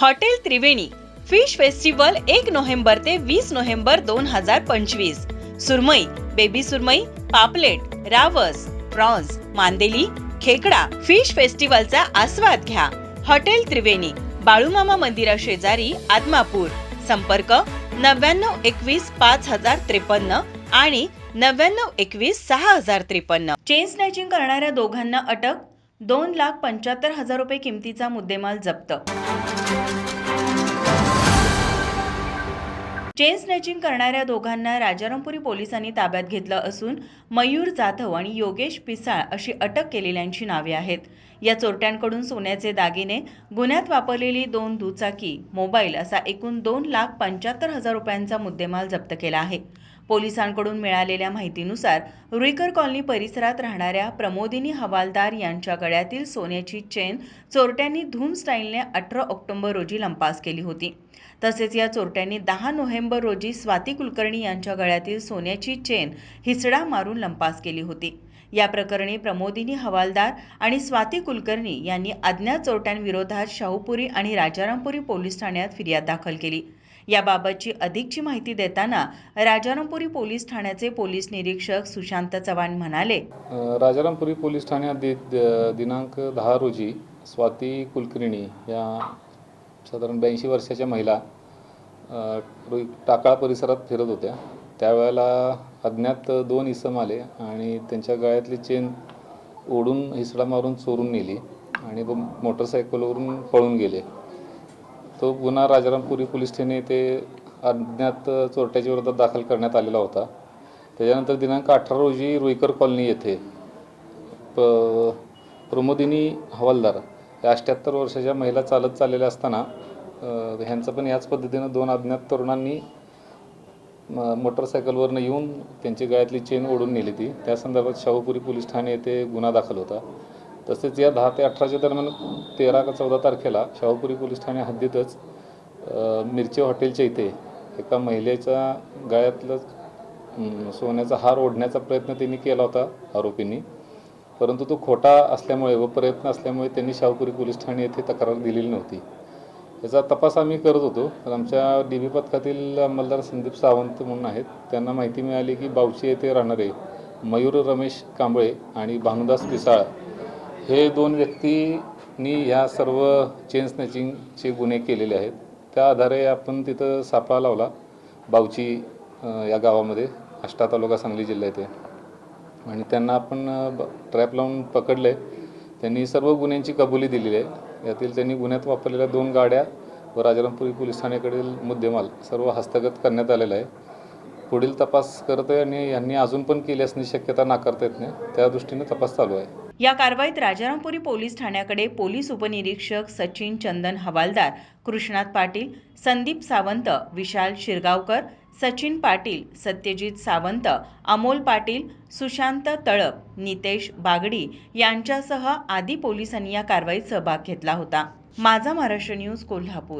Hotel Triveni fish festival एक November ते वीस नोव्हेंबर दोन हजार पंचवीस. सुरमई बेबी सुरमई पापलेट रावस प्रॉन्स मांदेली खेकडा फिश फेस्टिवलचा आस्वाद घ्या. हॉटेल त्रिवेणी बाळूमामा मंदिरा शेजारी आदमापूर संपर्क नव्याण्णव एकवीस पाच हजार त्रेपन्न आणि नव्याण्णव एकवीस सहा हजार त्रेपन्न. चेन स्नॅचिंग करणाऱ्या दोघांना अटक दोन लाख पंच्याहत्तर हजार रुपये किमतीचा मुद्देमाल जप्त. चेन स्नॅचिंग करणाऱ्या दोघांना राजारामपुरी पोलिसांनी ताब्यात घेतलं असून मयूर जाधव आणि योगेश पिसाळ अशी अटक केलेल्यांची नावे आहेत. या चोरट्यांकडून सोन्याचे दागिने गुन्ह्यात वापरलेली दोन दुचाकी मोबाईल असा एकूण दोन लाख पंच्याहत्तर हजार रुपयांचा मुद्देमाल जप्त केला आहे. पोलिसांकडून मिळालेल्या माहितीनुसार रुईकर कॉलनी परिसरात राहणाऱ्या प्रमोदिनी हवालदार यांच्या गळ्यातील सोन्याची चेन चोरट्यांनी धूम स्टाईलने अठरा ऑक्टोबर रोजी लंपास केली होती. तसेच या चोरट्यांनी दहा नोव्हेंबर रोजी स्वाती कुलकर्णी यांच्या गळ्यातील सोन्याची चेन हिसडा मारून लंपास केली होती. या प्रकरणी प्रमोदिनी हवालदार आणि स्वाती कुलकर्णी यांनी अज्ञात चोरट्यांविरोधात शाहूपुरी आणि राजारामपुरी पोलीस ठाण्यात फिर्याद दाखल केली. याबाबतची अधिकची माहिती देताना राजारामपुरी पोलीस ठाण्याचे पोलीस निरीक्षक सुशांत चव्हाण म्हणाले राजारामपुरी पोलीस ठाण्यात दि दिनांक दहा रोजी स्वाती कुलकर्णी या साधारण ब्याऐंशी वर्षाच्या महिला टाकाळ परिसरात फिरत होत्या. त्यावेळेला अज्ञात दोन इसम आले आणि त्यांच्या गळ्यातली चेन ओढून हिसडा मारून चोरून नेली आणि तो मोटरसायकलवरून पळून गेले. तो गुन्हा राजारामपुरी पोलीस ठाणे ते अज्ञात चोरट्याच्या विरोधात दाखल करण्यात आलेला होता. त्याच्यानंतर दिनांक अठरा रोजी रुईकर कॉलनी येथे प प्रमोदिनी हवालदार या अठ्ठ्याहत्तर वर्षाच्या महिला चालत चाललेल्या असताना ह्यांचं पण याच पद्धतीनं दोन अज्ञात तरुणांनी म- मोटरसायकलवरनं येऊन त्यांची गळ्यातली चेन ओढून नेली ती. त्या संदर्भात शाहूपुरी पोलीस ठाणे येथे गुन्हा दाखल होता. तसेच या दहा ते अठराच्या दरम्यान तेरा का चौदा तारखेला शाहूपुरी पोलीस ठाणे हद्दीतच मिरचे हॉटेलच्या इथे एका महिलेच्या गळ्यातलं सोन्याचा हार ओढण्याचा प्रयत्न त्यांनी केला होता आरोपींनी. परंतु तो खोटा असल्यामुळे व प्रयत्न असल्यामुळे त्यांनी शाहूपुरी पोलीस ठाणे येथे तक्रार दिलेली नव्हती. याचा तपास आम्ही करत होतो. तर आमच्या डी बी पथकातील अंमलदार संदीप सावंत म्हणून आहेत. त्यांना माहिती मिळाली की बावची येथे राहणारे मयूर रमेश कांबळे आणि भानुदास पिसाळ हे दोन व्यक्तींनी ह्या सर्व चेन स्नॅचिंगचे गुन्हे केलेले आहेत. त्या आधारे आपण तिथं सापळा लावला बावची या गावामध्ये. आष्टा तालुका सांगली जिल्हा येथे आणि त्यांना आपण ब- ट्रॅप लावून पकडले त्यांनी सर्व गुन्ह्यांची कबुली दिलेली आहे. यातील त्यांनी गुन्ह्यात वापरलेल्या दोन गाड्या व राजारामपुरी पोलीस ठाण्याकडील मुद्देमाल सर्व हस्तगत करण्यात आलेला आहे. पुढील तपास करत आहे आणि यांनी अजून पण केल्यासनी शक्यता नाकारता येत नाही. त्या दृष्टीने तपास चालू आहे. या कारवाईत राजारामपुरी पोलीस ठाण्याकडे पोलीस उपनिरीक्षक सचिन चंदन हवालदार कृष्णात पाटील संदीप सावंत विशाल शिरगावकर सचिन पाटील सत्यजित सावंत अमोल पाटील सुशांत तळप नितेश बागडी यांच्यासह आदी पोलिसांनी या कारवाईत सहभाग घेतला होता. माझा महाराष्ट्र न्यूज कोल्हापूर.